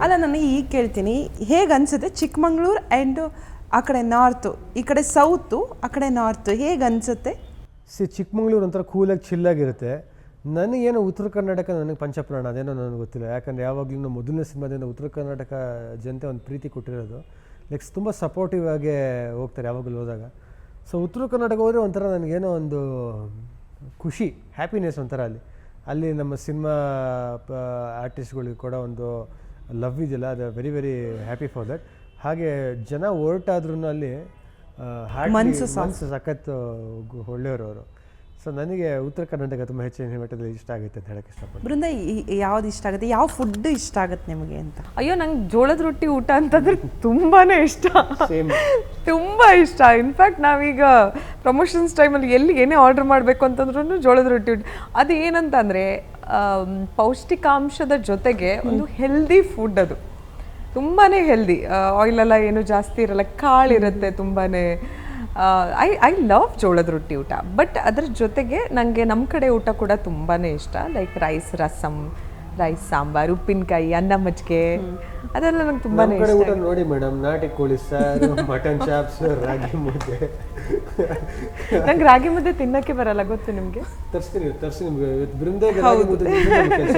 ಅಲ್ಲ, ನಾನು ಈಗ ಕೇಳ್ತೀನಿ. ಹೇಗೆ ಅನ್ಸುತ್ತೆ ಚಿಕ್ಕಮಂಗ್ಳೂರು ಆ್ಯಂಡ್ ಆ ಕಡೆ ನಾರ್ತು ಈ ಕಡೆ ಸೌತು ಆ ಕಡೆ ನಾರ್ತು ಹೇಗೆ ಅನ್ಸುತ್ತೆ? ಸಿ ಚಿಕ್ಕಮಂಗ್ಳೂರು ಒಂಥರ ಕೂಲಾಗಿ ಚಿಲ್ಲಾಗಿರುತ್ತೆ ನನಗೇನು ಉತ್ತರ ಕರ್ನಾಟಕ ನನಗೆ ಪಂಚಪ್ರಾಣ, ಅದೇನೋ ನನಗೆ ಗೊತ್ತಿಲ್ಲ. ಯಾಕಂದರೆ ಯಾವಾಗಲೂ ಮೊದಲನೇ ಸಿನಿಮಾದಿಂದ ಉತ್ತರ ಕರ್ನಾಟಕ ಜನತೆ ಒಂದು ಪ್ರೀತಿ ಕೊಟ್ಟಿರೋದು. ಲೈಕ್ ತುಂಬ ಸಪೋರ್ಟಿವ್ ಆಗಿ ಹೋಗ್ತಾರೆ ಯಾವಾಗಲೂ ಹೋದಾಗ. ಸೊ ಉತ್ತರ ಕರ್ನಾಟಕ ಹೋದರೆ ಒಂಥರ ನನಗೇನೋ ಒಂದು ಖುಷಿ ಹ್ಯಾಪಿನೆಸ್ ಒಂಥರ ಅಲ್ಲಿ. ಅಲ್ಲಿ ನಮ್ಮ ಸಿನಿಮಾ ಆರ್ಟಿಸ್ಟ್ಗಳಿಗೆ ಕೂಡ ಒಂದು ಲವ್ ಇದೆಯಲ್ಲ ಅದು very very happy for that ಹಾಗೆ ಜನ ಹೊರಟಾದ್ರೂ ಅಲ್ಲಿ ಆ, heartily ಮನ್ಸು ಸಾ- ಮನ್ಸು ಸಖತ್ತು ಗು- ಒಳ್ಳೆಯವರು ಅವರು. ಸೊ ನನಗೆ ಉತ್ತರ ಕರ್ನಾಟಕ ತುಂಬ ಹೆಚ್ಚಿನ ಮಟ್ಟದಲ್ಲಿ ಇಷ್ಟ ಆಗುತ್ತೆ ಅಂತ ಹೇಳಕ್ಕೆ ಇಷ್ಟಪಡ್ತೀನಿ. ಬೃಂದ ಯಾವ್ದು ಇಷ್ಟ ಆಗುತ್ತೆ? ಯಾವ ಫುಡ್ ಇಷ್ಟ ಆಗುತ್ತೆ ನಿಮಗೆ ಅಂತ? ಅಯ್ಯೋ ನಂಗೆ ಜೋಳದ ರೊಟ್ಟಿ ಊಟ ಅಂತಂದ್ರೆ ತುಂಬಾನೇ ಇಷ್ಟ. ತುಂಬ ತುಂಬಾ ಇಷ್ಟ. ಇನ್ಫ್ಯಾಕ್ಟ್ ನಾವೀಗ ಪ್ರಮೋಷನ್ಸ್ ಟೈಮಲ್ಲಿ ಎಲ್ಲಿ ಏನೇ ಆರ್ಡರ್ ಮಾಡಬೇಕು ಅಂತಂದ್ರೂ ಜೋಳದ ರೊಟ್ಟಿ ಊಟ. ಅದು ಏನಂತಂದ್ರೆ ಪೌಷ್ಟಿಕಾಂಶದ ಜೊತೆಗೆ ಒಂದು ಹೆಲ್ದಿ ಫುಡ್ ಅದು. ತುಂಬಾ ಹೆಲ್ದಿ ಆಯಿಲ್ ಎಲ್ಲ ಏನು ಜಾಸ್ತಿ ಇರಲ್ಲ ಕಾಳಿರುತ್ತೆ ತುಂಬಾ ಐ ಐ ಲವ್ ಜೋಳದ ರೊಟ್ಟಿ ಊಟ ಬಟ್ ಅದ್ರ ಜೊತೆಗೆ ನನಗೆ ನಮ್ಮ ಕಡೆ ಊಟ ಕೂಡ ತುಂಬಾ ಇಷ್ಟ. Like rice rasam rice sambar ಉಪ್ಪಿನಕಾಯಿ ಅನ್ನ ಮಜ್ಜಿಗೆ. ಅದೆಲ್ಲ ನಂಗೆ ತುಂಬಾ ಕಡೆ ಇಷ್ಟ ಊಟ ನೋಡಿ ಮೇಡಮ್ ನಾಟಿ ಕೋಳಿ ಸಾರು ಮಟನ್ ಚಾಪ್ಸ್ ರಾಗಿ ಮುದ್ದೆ. ನಂಗೆ ರಾಗಿ ಮುದ್ದೆ ತಿನ್ನಕ್ಕೆ ಬರಲ್ಲ ಗೊತ್ತು ನಿಮಗೆ? ತರಿಸ್ತೀನಿ ತರಿಸಿ ನಿಮ್ಗೆ. ಇವತ್ತು ಹೌದು ರಾಗಿ ಮುದ್ದೆ ಕೆಲಸ